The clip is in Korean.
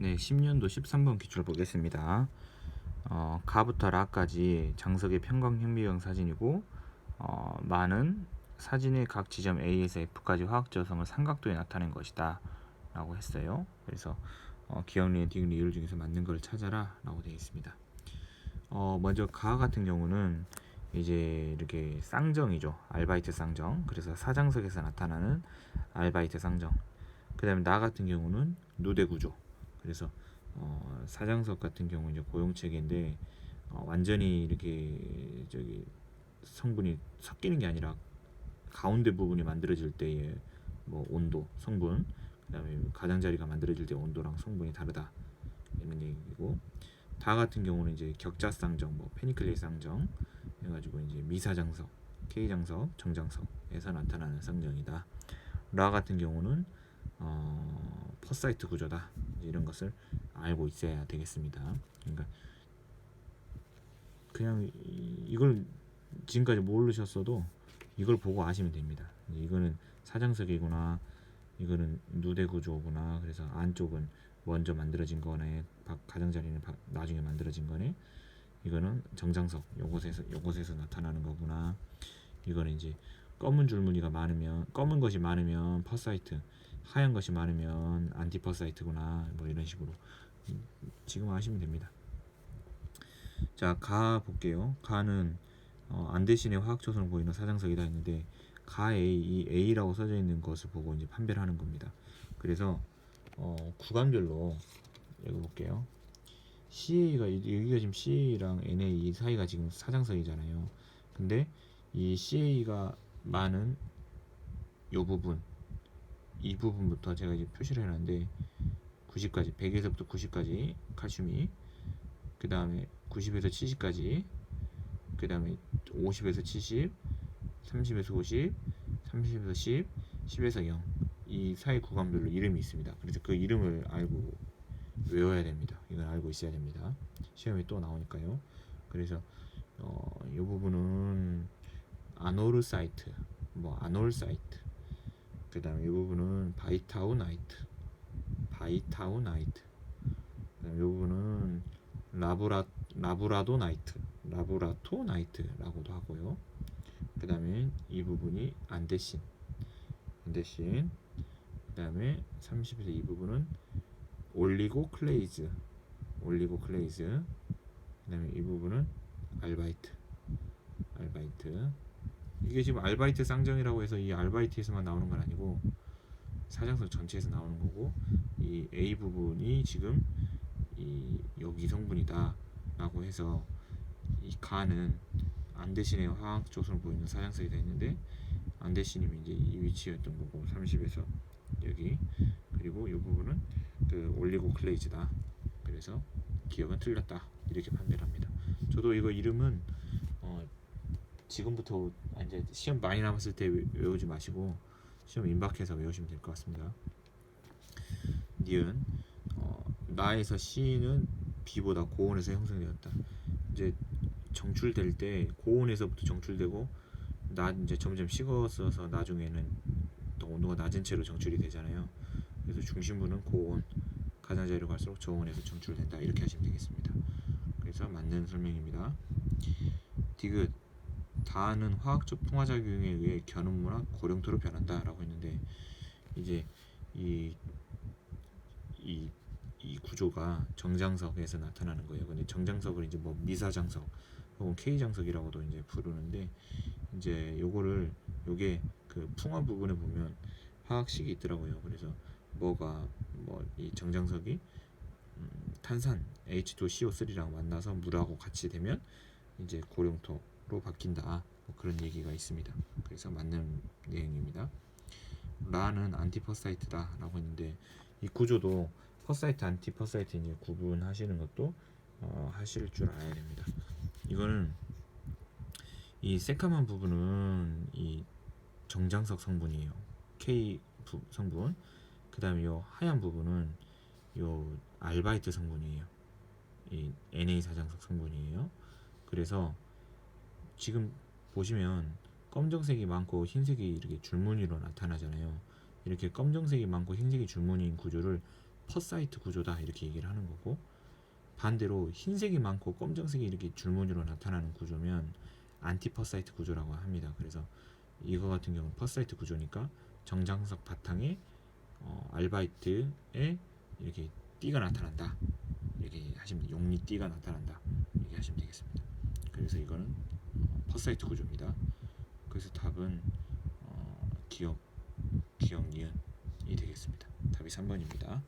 네, 10년도 13번 기출 보겠습니다. 어, 가부터 라까지 장석의 평광현미경 사진이고 어, 많은 사진의 각 지점 A에서 F까지 화학 저성을 삼각도에 나타낸 것이다 라고 했어요. 그래서 어, 기억리에 디귿 이율 중에서 맞는 걸 찾아라 라고 되어 있습니다. 어, 먼저 가 같은 경우는 이제 이렇게 쌍정이죠. 알바이트 쌍정. 그래서 사장석에서 나타나는 알바이트 쌍정. 그 다음에 나 같은 경우는 누대 구조. 그래서 어, 사장석 같은 경우 이제 고용 체계인데 어, 완전히 이렇게 저기 성분이 섞이는 게 아니라 가운데 부분이 만들어질 때의 뭐 온도, 성분, 그다음에 가장자리가 만들어질 때 온도랑 성분이 다르다. 이런 얘기고. 다 같은 경우는 이제 격자 쌍정, 뭐 페니클레이 쌍정 해가지고 이제 미사장석, K장석, 정장석에서 나타나는 쌍정이다. 라 같은 경우는 어, 퍼사이트 구조다 이런 것을 알고 있어야 되겠습니다. 그러니까 그냥 이- 이걸 지금까지 모르셨어도 이걸 보고 아시면 됩니다. 이거는 사장석이구나, 이거는 누대 구조구나. 그래서 안쪽은 먼저 만들어진 거네, 바- 가장자리는 바- 나중에 만들어진 거네. 이거는 정장석, 요것에서 요것에서 나타나는 거구나. 이거는 이제 검은 줄무늬가 많으면 검은 것이 많으면 퍼사이트, 하얀 것이 많으면 안티퍼사이트구나. 뭐 이런 식으로 음, 지금 아시면 됩니다. 자, 가 볼게요. 가는 어, 안 대신에 화학 조선을 보이는 사장석이다 했는데 가 A, 이 A라고 써져 있는 것을 보고 이제 판별을 하는 겁니다. 그래서 어, 구간별로 읽어볼게요. CA가 여기가 지금 CA랑 NA 이 사이가 지금 사장석이잖아요. 근데 이 CA가 많은 요 부분 이 부분부터 제가 이제 표시를 해놨는데 90까지 100에서부터 90까지 칼슘이 그 다음에 90에서 70까지 그 다음에 50에서 70 30에서 50 30에서 10 10에서 0 이 사이 구간별로 이름이 있습니다. 그래서 그 이름을 알고 외워야 됩니다. 이건 알고 있어야 됩니다. 시험에 또 나오니까요. 그래서 어, 이 부분은 아노르 사이트 뭐 아놀 사이트 그 다음에 이 부분은 바이타우 나이트. 바이타우 나이트. 그 다음에 이 부분은 라브라 라브라도 나이트. 라브라토 나이트라고도 하고요. 그 다음에 이 부분이 안데신. 안데신. 그 다음에 30에서 이 부분은 올리고 클레이즈. 올리고 클레이즈. 그 다음에 이 부분은 알바이트. 알바이트 이게 지금 알바이트 쌍정이라고 해서 이 알바이트에서만 나오는 건 아니고 사장석 전체에서 나오는 거고 이 A 부분이 지금 이 여기 성분이다라고 해서 이 가는 안 대신에 화학 조선을 보이는 사장석이 됐는데 안 대신이면 이제 이 위치였던 거고 30에서 여기. 그리고 이 부분은 그 올리고 클레이즈다. 그래서 기억은 틀렸다. 이렇게 판별합니다. 저도 이거 이름은 어 지금부터 아, 이제 시험 많이 남았을 때 외- 외우지 마시고 시험 임박해서 외우시면 될 것 같습니다 니은 어, 나에서 C는 B보다 고온에서 형성되었다. 이제 정출될 때 고온에서부터 정출되고 나 이제 점점 식어서 나중에는 또 온도가 낮은 채로 정출이 되잖아요. 그래서 중심부는 고온, 가장자리로 갈수록 저온에서 정출된다. 이렇게 하시면 되겠습니다. 그래서 맞는 설명입니다. 디귿 다는 화학적 풍화작용에 의해 견음물화 고령토로 변한다라고 했는데 이제 이 이, 이 구조가 정장석에서 나타나는 거예요. 근데 정장석을 이제 뭐 미사장석 혹은 K장석이라고도 이제 부르는데 이제 요거를 요게 그 풍화 부분에 보면 화학식이 있더라고요. 그래서 뭐가 뭐 이 정장석이 음, 탄산 H2CO3랑 만나서 물하고 같이 되면 이제 고령토 로 바뀐다. 뭐 그런 얘기가 있습니다. 그래서 맞는 내용입니다. 라는 안티퍼사이트다 라고 했는데 이 구조도 퍼사이트 안티퍼사이트 이제 구분하시는 것도 어, 하실 줄 알아야 됩니다. 이거는 이 새까만 부분은 이 정장석 성분이에요. K 부, 성분. 그 다음에 요 하얀 부분은 요 알바이트 성분이에요. 이 NA 사장석 성분이에요. 그래서 지금 보시면 검정색이 많고 흰색이 이렇게 줄무늬로 나타나잖아요. 이렇게 검정색이 많고 흰색이 줄무늬인 구조를 퍼사이트 구조다 이렇게 얘기를 하는 거고 반대로 흰색이 많고 검정색이 이렇게 줄무늬로 나타나는 구조면 안티퍼사이트 구조라고 합니다. 그래서 이거 같은 경우는 퍼사이트 구조니까 정장석 바탕에 어, 알바이트에 이렇게 띠가 나타난다. 이렇게 하시면 돼. 용리 띠가 나타난다. 이렇게 하시면 되겠습니다. 그래서 이거는 어, 퍼사이트 구조입니다. 그래서 답은 어, 기억 기억 니은이 되겠습니다. 답이 3번입니다.